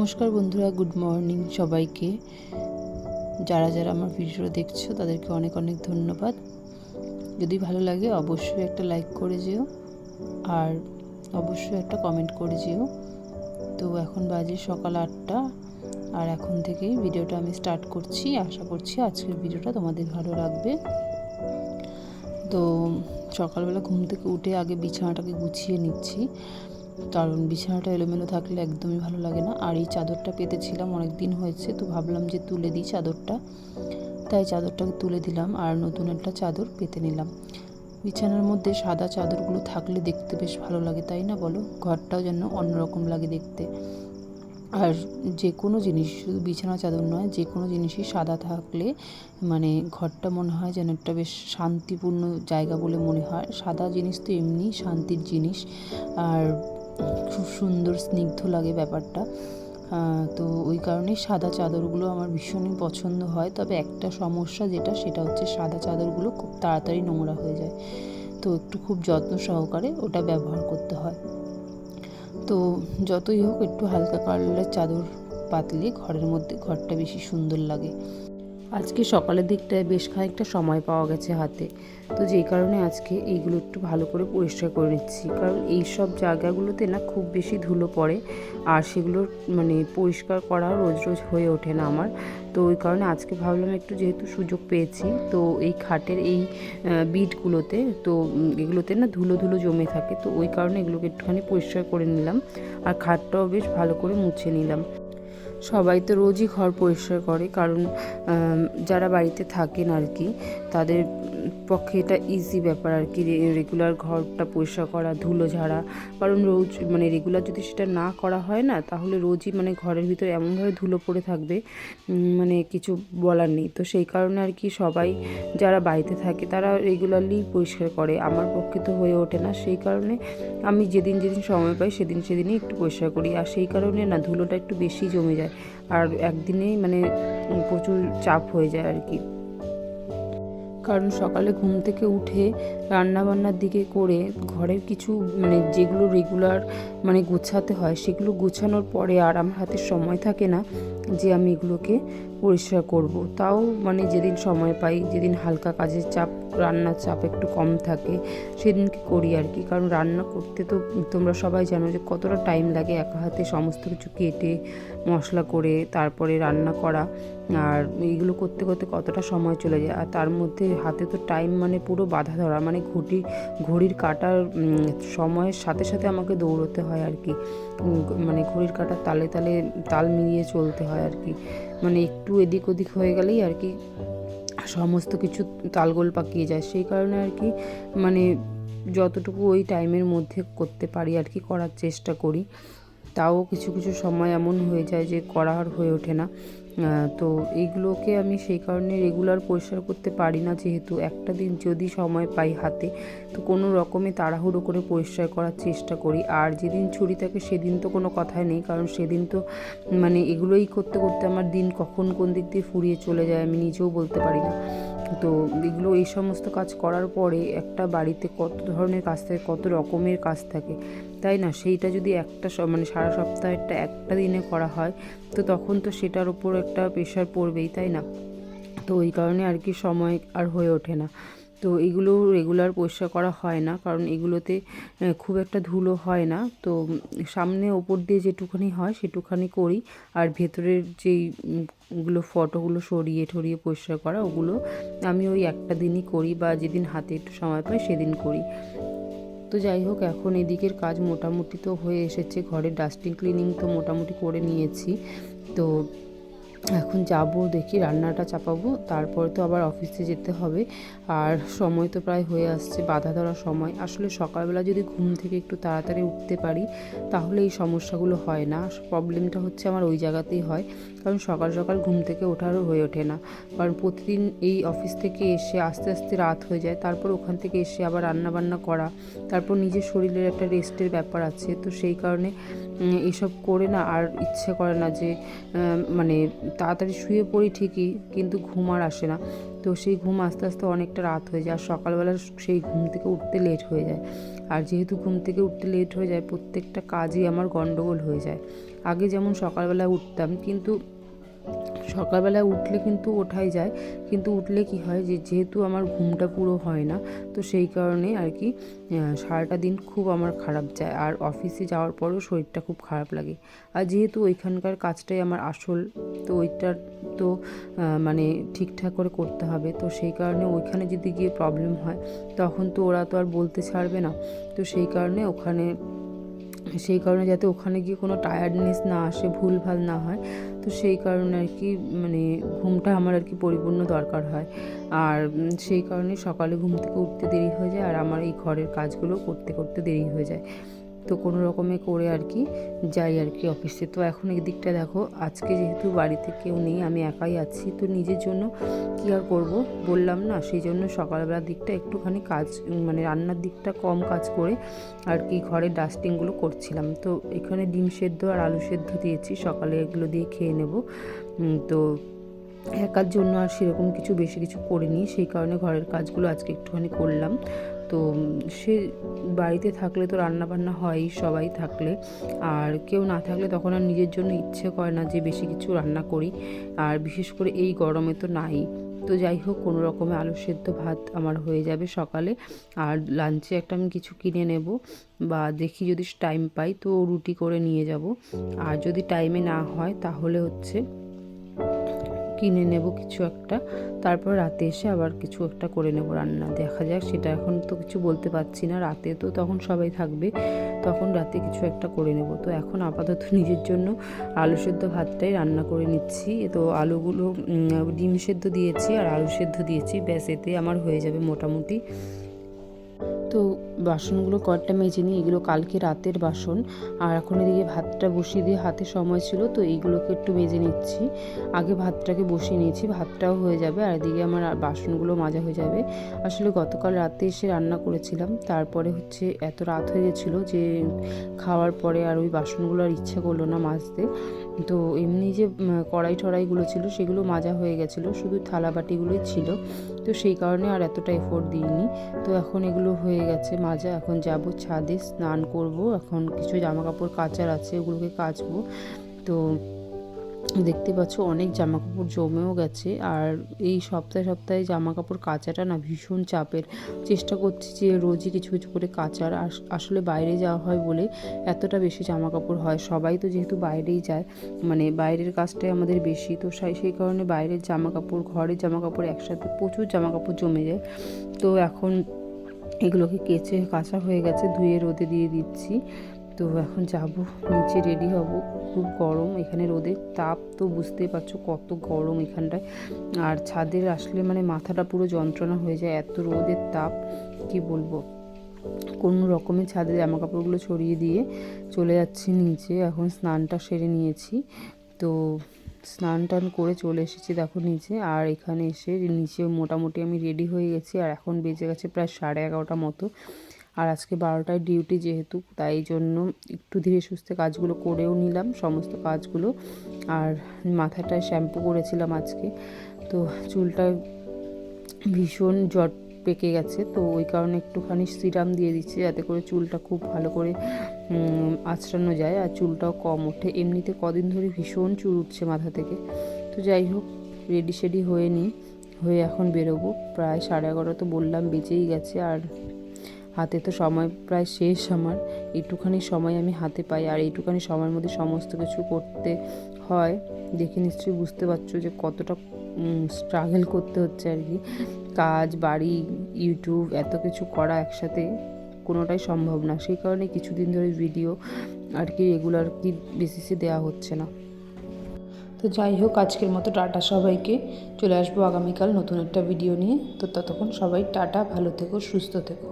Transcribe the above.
নমস্কার বন্ধুরা, good morning সবাইকে। যারা যারা আমার ভিডিও দেখছ, তাদেরকে অনেক অনেক ধন্যবাদ। যদি ভালো লাগে, অবশ্যই একটা লাইক করে যেও, আর অবশ্যই একটা কমেন্ট করে যেও। তো এখন বাজে সকাল আটটা, আর এখন থেকেই ভিডিওটা আমি স্টার্ট করছি। আশা করছি আজকের ভিডিওটা তোমাদের ভালো লাগবে। তো সকালবেলা ঘুম থেকে উঠে আগে বিছানাটাকে গুছিয়ে নিচ্ছি। কারণ বিছানাটা এলোমেলো থাকলে একদমই ভালো লাগে না। আর এই চাদরটা পেতেছিলাম অনেক দিন হয়েছে, তো ভাবলাম যে তুলে দিই চাদরটা। তাই চাদরটাকে তুলে দিলাম আর নতুন একটা চাদর পেতে নিলাম। বিছানার মধ্যে সাদা চাদরগুলো থাকলে দেখতে বেশ ভালো লাগে, তাই না বলো? ঘরটাও যেন অন্যরকম লাগে দেখতে। আর যে কোনো জিনিস, শুধু বিছানা চাদর নয়, যে কোনো জিনিসই সাদা থাকলে মানে ঘরটা মনে হয় যেন একটা বেশ শান্তিপূর্ণ জায়গা বলে মনে হয়। সাদা জিনিস তো এমনি শান্তির জিনিস। আর খুব সুন্দর, স্নিগ্ধ লাগে ব্যাপারটা। তো ওই কারণেই সাদা চাদরগুলো আমার ভীষণই পছন্দ হয়। তবে একটা সমস্যা যেটা, সেটা হচ্ছে সাদা চাদরগুলো খুব তাড়াতাড়ি নোংরা হয়ে যায়। তো একটু খুব যত্ন সহকারে ওটা ব্যবহার করতে হয়। তো যতই হোক, একটু হালকা কালারের চাদর পাতলে ঘরের মধ্যে ঘরটা বেশি সুন্দর লাগে। আজকে সকালের দিকটায় বেশ খানিকটা সময় পাওয়া গেছে হাতে। তো যেই কারণে আজকে এইগুলো একটু ভালো করে পরিষ্কার করে নিচ্ছি। কারণ এই সব জায়গাগুলোতে না খুব বেশি ধুলো পড়ে আর সেগুলো মানে পরিষ্কার করা রোজ রোজ হয়ে ওঠে না আমার। তো ওই কারণে আজকে ভাবলাম একটু যেহেতু সুযোগ পেয়েছি, তো এই খাটের এই বিটগুলোতে, তো এগুলোতে না ধুলো ধুলো জমে থাকে। তো ওই কারণে এগুলোকে একটুখানি পরিষ্কার করে নিলাম। আর খাটটাও বেশ ভালো করে মুছে নিলাম। সবাই তো রোজই ঘর পরিষ্কার করে কারণ যারা বাড়িতে থাকেন আর কি তাদের পক্ষে এটা ইজি ব্যাপার আর কি। রেগুলার ঘরটা পরিষ্কার করা, ধুলো ঝাড়া। কারণ রোজ মানে রেগুলার যদি সেটা না করা হয় না, তাহলে রোজই মানে ঘরের ভিতরে এমনভাবে ধুলো পড়ে থাকবে মানে কিছু বলার নেই। তো সেই কারণে আর কি সবাই যারা বাড়িতে থাকে তারা রেগুলারলি পরিষ্কার করে। আমার পক্ষে তো হয়ে ওঠে না। সেই কারণে আমি যেদিন যেদিন সময় পাই সেদিন সেদিনই একটু পরিষ্কার করি। আর সেই কারণে না ধুলোটা একটু বেশি জমে যায়। আর একদিনেই মানে প্রচুর চাপ হয়ে যায় আর কি। কারণ সকালে ঘুম থেকে উঠে রান্নাবান্নার দিকে করে ঘরের কিছু মানে যেগুলো রেগুলার মানে গোছাতে হয়, সেগুলো গোছানোর পরে আর আমার হাতে সময় থাকে না যে আমি এগুলোকে পরিষ্কার করব। তাও মানে যেদিন সময় পাই, যেদিন হালকা কাজের চাপ, রান্নার চাপ একটু কম থাকে, সেদিনকে করি আর কি। কারণ রান্না করতে তো তোমরা সবাই জানো যে কতটা টাইম লাগে একা হাতে সমস্ত কিছু কেটে, মশলা করে, তারপরে রান্না করা। আর এইগুলো করতে করতে কতটা সময় চলে যায়। আর তার মধ্যে হাতে তো টাইম মানে পুরো বাধা ধরা। মানে ঘটি, ঘড়ির কাটার সময়ের সাথে সাথে আমাকে দৌড়তে হয় আর কি। মানে ঘড়ির কাটার তালে তালে তাল মিলিয়ে চলতে হয় আর কি। মানে একটু এদিক ওদিক হয়ে গেলেই আর কি সমস্ত কিছু তালগোল পাকিয়ে যায়। সেই কারণে আর কি মানে যতটুকু ওই টাইমের মধ্যে করতে পারি আর কি করার চেষ্টা করি। তাও কিছু কিছু সময় এমন হয়ে যায় যে করা আর হয়ে ওঠে না। তো এইগুলোকে আমি সেই কারণে রেগুলার পরিষ্কার করতে পারি না যেহেতু একটা দিন যদি সময় পাই হাতে, তো কোনো রকমে তাড়াহুড়ো করে পরিষ্কার করার চেষ্টা করি। আর যেদিন ছুরি থাকে সেদিন তো কোনো কথাই নেই, কারণ সেদিন তো মানে এগুলোই করতে করতে আমার দিন কখন কোন দিক দিয়ে ফুরিয়ে চলে যায় আমি নিজেও বলতে পারি না। তো এগুলো এই সমস্ত কাজ করার পরে একটা বাড়িতে কত ধরনের কাজ থাকে, কত রকমের কাজ থাকে, তাই না? সেইটা যদি একটা মানে সারা সপ্তাহেরটা একটা দিনে করা হয়, তো তখন তো সেটার উপর একটা প্রেশার পড়বেই, তাই না? তো ওই কারণে আর কি সময় আর হয়ে ওঠে না। তো এগুলো রেগুলার পরিষ্কার করা হয় না, কারণ এগুলোতে খুব একটা ধুলো হয় না। তো সামনে ওপর দিয়ে যেটুখানি হয় সেটুখানি করি, আর ভেতরের যেই গুলো ফটোগুলো সরিয়ে ঠরিয়ে পরিষ্কার করা, ওগুলো আমি ওই একটা দিনই করি বা যেদিন হাতে একটু সময় পাই সেদিন করি। তো যাই হোক, এখন এদিকের কাজ মোটামুটি তো হয়ে এসেছে ঘরের ডাস্টিং ক্লিনিং তো মোটামুটি করে নিয়েছি। তো এখন যাব, দেখি রান্নাটা চাপাবো। তারপর তো আবার অফিসে যেতে হবে। আর সময় তো প্রায় হয়ে আসছে, বাধা ধরার সময়। আসলে সকালবেলা যদি ঘুম থেকে একটু তাড়াতাড়ি উঠতে পারি, তাহলে এই সমস্যাগুলো হয় না। প্রবলেমটা হচ্ছে আমার ওই জায়গাতেই হয়। কারণ সকাল সকাল ঘুম থেকে ওঠারও হয়ে ওঠে না। কারণ প্রতিদিন এই অফিস থেকে এসে আস্তে আস্তে রাত হয়ে যায়। তারপর ওখান থেকে এসে আবার রান্না বান্না করা। তারপর নিজের শরীরের একটা রেস্টের ব্যাপার আছে। তো সেই কারণে এসব করে না আর ইচ্ছে করে না যে মানে তাড়াতাড়ি শুয়ে পড়ি ঠিকই, কিন্তু ঘুম আর আসে না। তো সেই ঘুম আস্তে আস্তে অনেকটা রাত হয়ে যায়, আর সকালবেলা সেই ঘুম থেকে উঠতে লেট হয়ে যায়। আর যেহেতু ঘুম থেকে উঠতে লেট হয়ে যায়, প্রত্যেকটা কাজই আমার গণ্ডগোল হয়ে যায়। আগে যেমন সকালবেলা উঠতাম, কিন্তু সকালবেলা উঠলে কিন্তু ওঠাই যায়, কিন্তু উঠলে কি হয় যে, যেহেতু আমার ঘুমটা পুরো হয় না, তো সেই কারণে আর কি সারাটা দিন খুব আমার খারাপ যায়। আর অফিসে যাওয়ার পরেও শরীরটা খুব খারাপ লাগে। আর যেহেতু ওইখানকার কাজটাই আমার আসল, তো ওইটার তো মানে ঠিকঠাক করে করতে হবে, তো সেই কারণে ওইখানে যদি গিয়ে প্রবলেম হয়, তখন তো ওরা তো আর বলতে ছাড়বে না। তো সেই কারণে ওখানে সেই কারণে যাতে ওখানে গিয়ে কোনো টায়ার্ডনেস না আসে, ভুলভাল না হয়, তো সেই কারণে আর কি মানে ঘুমটা আমার আর কি পরিপূর্ণ দরকার হয়। আর সেই কারণে সকালে ঘুম থেকে উঠতে দেরি হয়ে যায় আর আমার এই ঘরের কাজগুলো করতে করতে দেরি হয়ে যায়। তো কোনো রকমে করে আর কি যাই আর কি অফিসে তো এখন এই দিকটা দেখো, আজকে যেহেতু বাড়িতে কেউ নেই, আমি একাই আছি, তো নিজের জন্য কী আর করব বললাম না, সেই জন্য সকালবেলার দিকটা একটুখানি কাজ মানে রান্নার দিকটা কম কাজ করে আর কি ঘরের ডাস্টিংগুলো করছিলাম। তো এখানে ডিম সেদ্ধ আর আলু সেদ্ধ দিয়েছি, সকালে এগুলো দিয়ে খেয়ে নেব। তো একার জন্য আর সেরকম কিছু বেশি কিছু করিনি, সেই কারণে ঘরের কাজগুলো আজকে একটুখানি করলাম। তো সে বাড়িতে থাকলে তো রান্না বান্না হয়ই, সবাই থাকলে। আর কেউ না থাকলে তখন আর নিজের জন্য ইচ্ছে করে না যে বেশি কিছু রান্না করি। আর বিশেষ করে এই গরমে তো নাই। তো যাই হোক, কোনো রকমে আলু সেদ্ধ ভাত আমার হয়ে যাবে সকালে। আর লাঞ্চে একটা আমি কিছু কিনে নেব বা দেখি যদি টাইম পাই তো রুটি করে নিয়ে যাব। আর যদি টাইমে না হয় তাহলে হচ্ছে কিনে নেব কিছু একটা। তারপর রাতে এসে আবার কিছু একটা করে নেব রান্না। দেখা যাক, সেটা এখন তো কিছু বলতে পারছি না। রাতে তো তখন সবাই থাকবে, তখন রাতে কিছু একটা করে নেব। তো এখন আপাতত নিজের জন্য আলু সেদ্ধ ভাতটাই রান্না করে নিচ্ছি। তো আলুগুলো ডিম সেদ্ধ দিয়েছি আর আলু সেদ্ধ দিয়েছি। ব্যাস, এতে আমার হয়ে যাবে মোটামুটি। তো বাসনগুলো কয়েকটা মেজে নিই। এগুলো কালকে রাতের বাসন। আর এখন এদিকে ভাতটা বসিয়ে দিয়ে হাতে সময় ছিল, তো এইগুলোকে একটু মেজে নিচ্ছি। আগে ভাতটাকে বসিয়ে নিয়েছি, ভাতটাও হয়ে যাবে। আর এদিকে আমার বাসনগুলো মাজা হয়ে যাবে। আসলে গতকাল রাতে এসে রান্না করেছিলাম। তারপরে হচ্ছে এত রাত হয়ে গেছিল যে খাওয়ার পরে আর ওই বাসনগুলো আর ইচ্ছা করল না মাজতে। তো এমনি যে কড়াই টড়াইগুলো ছিল, সেগুলো মাজা হয়ে গেছিল। শুধু থালা বাটিগুলোই ছিল। তো সেই কারণে আর এতটা এফোর্ট দিইনি। তো এখন এগুলো হয়ে গেছে মাজা এখন যাব ছাদে স্নান করব, এখন কিছু জামা কাপড় কাচার আছে, ওগুলোকে কাচবো। তো দেখতে পাচ্ছ অনেক জামা কাপড় জমেও গেছে, আর এই সপ্তাহে সপ্তাহে জামা কাপড় কাচাটা না ভীষণ চাপের। চেষ্টা করছি যে রোজই কিছু কিছু করে কাচার, আস- আসলে বাইরে যাওয়া হয় বলে এতটা বেশি জামা কাপড় হয়। সবাই তো যেহেতু বাইরেই যায় মানে বাইরের কাজটাই আমাদের বেশি, তো সেই কারণে বাইরের জামা কাপড় ঘরের জামা কাপড় একসাথে প্রচুর জামা কাপড় জমে যায়। তো এখন এগুলোকে কেচে কাঁচা হয়ে গেছে, ধুয়ে রোদে দিয়ে দিচ্ছি। তো এখন যাব, নিচে রেডি হব। খুব গরম এখানে রোদের তাপ, তো বুঝতেই পারছ কত গরম এখানটায়। আর ছাদের আসলে মানে মাথাটা পুরো যন্ত্রণা হয়ে যায়, এত রোদের তাপ, কি বলব? কোনো রকমের ছাদে জামা কাপড়গুলো ছড়িয়ে দিয়ে চলে যাচ্ছি নিচে। এখন স্নানটা সেরে নিয়েছি। তো স্নান টান করে চলে এসেছি দেখো নিচে। আর এখানে এসে নিচে মোটামুটি আমি রেডি হয়ে গেছি আর এখন বেজে গেছে প্রায় সাড়ে এগারোটা মতো। আর আজকে বারোটায় ডিউটি যেহেতু, তাই জন্য একটু ধীরে সুস্থে কাজগুলো করেও নিলাম সমস্ত কাজগুলো। আর মাথাটায় শ্যাম্পু করেছিলাম আজকে। তো চুলটা ভীষণ জট পেকে গেছে তো ওই কারণে একটুখানি সিরাম দিয়ে দিচ্ছি যাতে করে চুলটা খুব ভালো করে উম, আঁচড়ানো যায় আর চুলটাও কম ওঠে। এমনিতে কদিন ধরে ভীষণ চুল উঠছে মাথা থেকে। তো যাই হোক রেডি সেডি হয়ে নিই হয়ে এখন বেরোবো। প্রায় সাড়ে এগারো তো বললাম বেঁচেই গেছে আর হাতে তো সময় প্রায় শেষ আমার। একটুখানি সময় আমি হাতে পাই আর এইটুখানি সময়ের মধ্যে সমস্ত কিছু করতে হয়। দেখে নিশ্চয়ই বুঝতে পারছ যে কতটা স্ট্রাগল করতে হচ্ছে আর কি। কাজ, বাড়ি ইউটিউব এত কিছু করা একসাথে কোনোটাই সম্ভব না। সেই কারণে কিছুদিন ধরে ভিডিও আর কি রেগুলার কি বেসিসে দেওয়া হচ্ছে না। তো যাই হোক, আজকের মতো টাটা সবাইকে। চলে আসব আগামীকাল নতুন একটা ভিডিও নিয়ে। তো ততক্ষণ সবাই টাটা, ভালো থেকো, সুস্থ থেকো।